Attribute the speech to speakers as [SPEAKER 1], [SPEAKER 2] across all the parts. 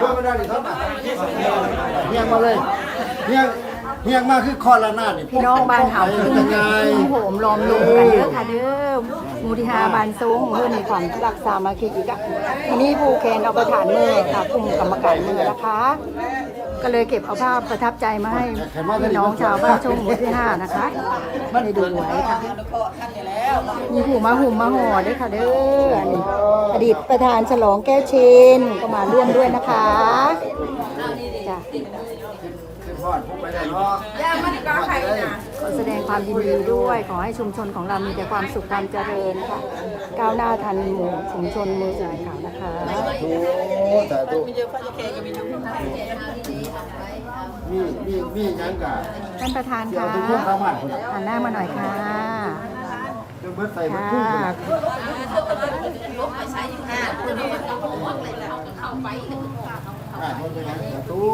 [SPEAKER 1] ด้วยไม่ได้ดิครับเนี่ยมาเลยเนี่ย เฮียงมาคือคอละนาดนี่
[SPEAKER 2] พี่น้องบ้านเฮาคือ
[SPEAKER 1] ยังไง
[SPEAKER 2] โหมล้อมลุมกันเด้อค่ะเด้อมูที่หาบ้านสูงเพื่อนในของรักษามาคิดอีกอะทีนี้ผู้แคนเอาประธานมือค่ะกลุ่มกรรมการมือนะคะ ก็เลยเก็บเอาภาพประทับใจมาให้พี่น้องชาวบ้านชมหมู่ที่ห้านะคะได้ดูไว้ค่ะมีหูมาหุ่มมาห่อด้วยค่ะเด้ออันนี้อดีตประธานฉลองแก้วเชนก็มาร่วมด้วยนะคะ จ้ะ
[SPEAKER 1] คือพอดพวกไปได้เนาะ
[SPEAKER 2] ขอแสดงความยินดีด้วย ขอให้ชุมชนของเรามีแต่ความสุขความเจริญค่ะ ก้าวหน้าทันหมู่ชุมชนมืออื่นเขานะคะ
[SPEAKER 1] โอ้แต่ตุมีมีมีหยังกะ
[SPEAKER 2] ท่านประธาน
[SPEAKER 1] เดี๋ยว
[SPEAKER 2] คะ
[SPEAKER 1] ทุกคนเข้ามาคนละ
[SPEAKER 2] หันหน้ามาหน่อยค่ะ
[SPEAKER 1] เดี๋ยวเบิดใส่เบิด
[SPEAKER 2] ค่ะ
[SPEAKER 1] พุ่งคนละอ่าคนเป็ นหยังแต่ตุ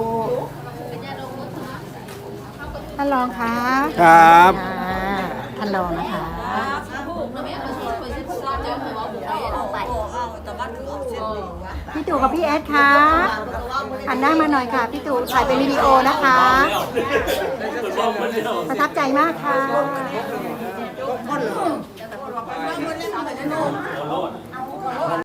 [SPEAKER 2] ท่านรองคะ
[SPEAKER 1] ครับ
[SPEAKER 2] ค่ะท่านรองนะคะพี่ตู่กับพี่แอดคะหันหน้ามาหน่อยค่ะ พี่ตู่ถ่ายเป็นวิดีโอนะคะ ประทับใจมากค่ะ